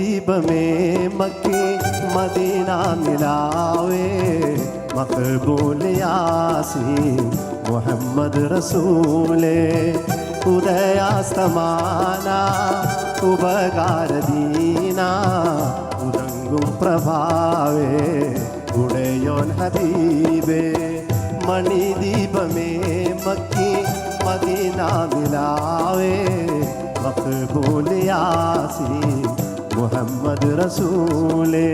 नसीब में मक्की मदीना मिलावे। मकबूल यासी मोहम्मद रसूले उदयास्तमाना उबगार दीना, उदंग प्रभावे। गुणयोन हबीबे मणिदीप में मक्की मदीना मिलावे। मकबूल यासी മുഹമ്മദ് റസൂലേ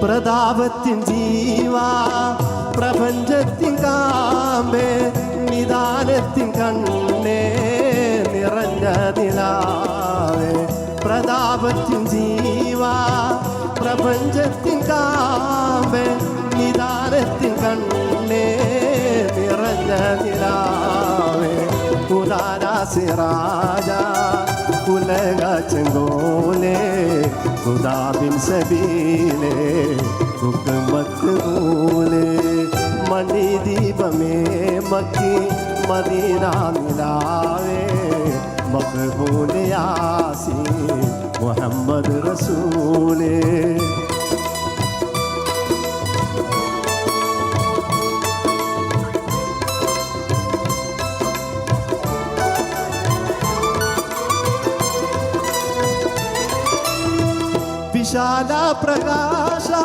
പ്രതാപത്തിൻ ജീവ പ്രപഞ്ചത്തിൻ കാമ്പേ നിദാനത്തിൻ കണ്ണേ നിറഞ്ഞതിലാവേ പ്രതാപത്തിൻ ജീവ പ്രപഞ്ചത്തിൻ കാമ്പേ നിദാനത്തിൻ കണ്ണേ നിറഞ്ഞതിലാവേ കുലാരാസിറാജ കുലാരാ സിറാജ കുലക ചെങ്കോലേ. സബീലേ ഹുക്മത്ത് മൂലേ मणि दीप में मक्की राम लावे। मकबूल आसी मोहम्मद रसूले। विशाला प्रकाशा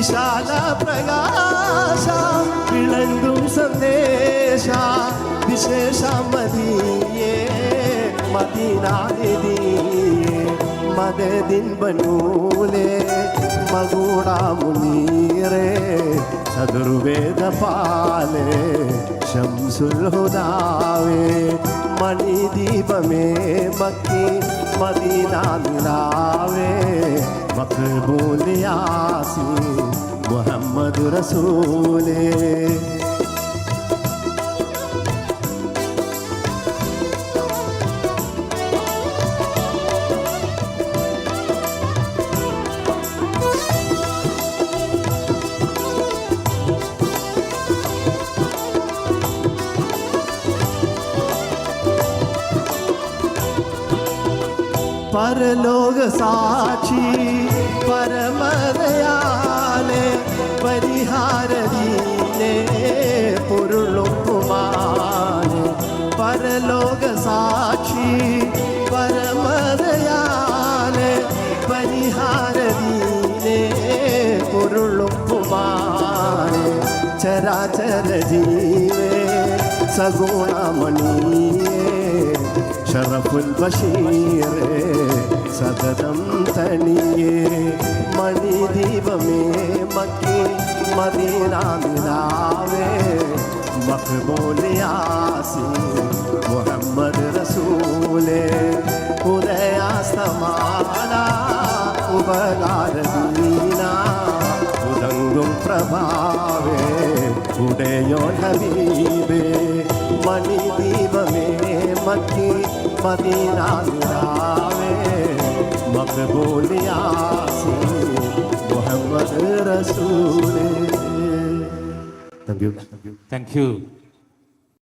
വിശാല പ്രകാശ വിളങ്കും സന്ദേശ. വിശേഷ മതിയേ മദീനാനിധിയേ മദദിൻ ബനൂലേ മകൂടാമുനീറേ ചതുർവേദ പാലേ ശംസുൽ ഹുദാവേ മണിദീപമേ ഭക്തി മദീന നിലാവേ മക്ബൂലിയാസി മുഹമ്മദ് റസൂലേ. പരലോക സാക്ഷി പരമദയാലെ പരിഹാരദീനെ പൊരുളൊപ്പുമാനെ പരലോക സാക്ഷി പരമദയാലെ പരിഹാരദീനെ പൊരുളൊപ്പുമാനെ ചരാചര ജീവേ സഗുണമണിയേ. ഷറഫുൽ ബഷീറേ സതതം തണിയേ മണിദീപമേ മക്കി മദീനാമിനാവേ മഖബൂലിയാസി മുഹമ്മദ് റസൂലേ ഉദയാസ്തമാന ഉപകാരദീന ഉദങ്കും പ്രഭാവേ ഉടയോ ഹബീബേ മണിദീപമേ മക്കി मदीना नुरावे मकबूल यासीन मोहम्मद रसूल थैंक यू थैंक यू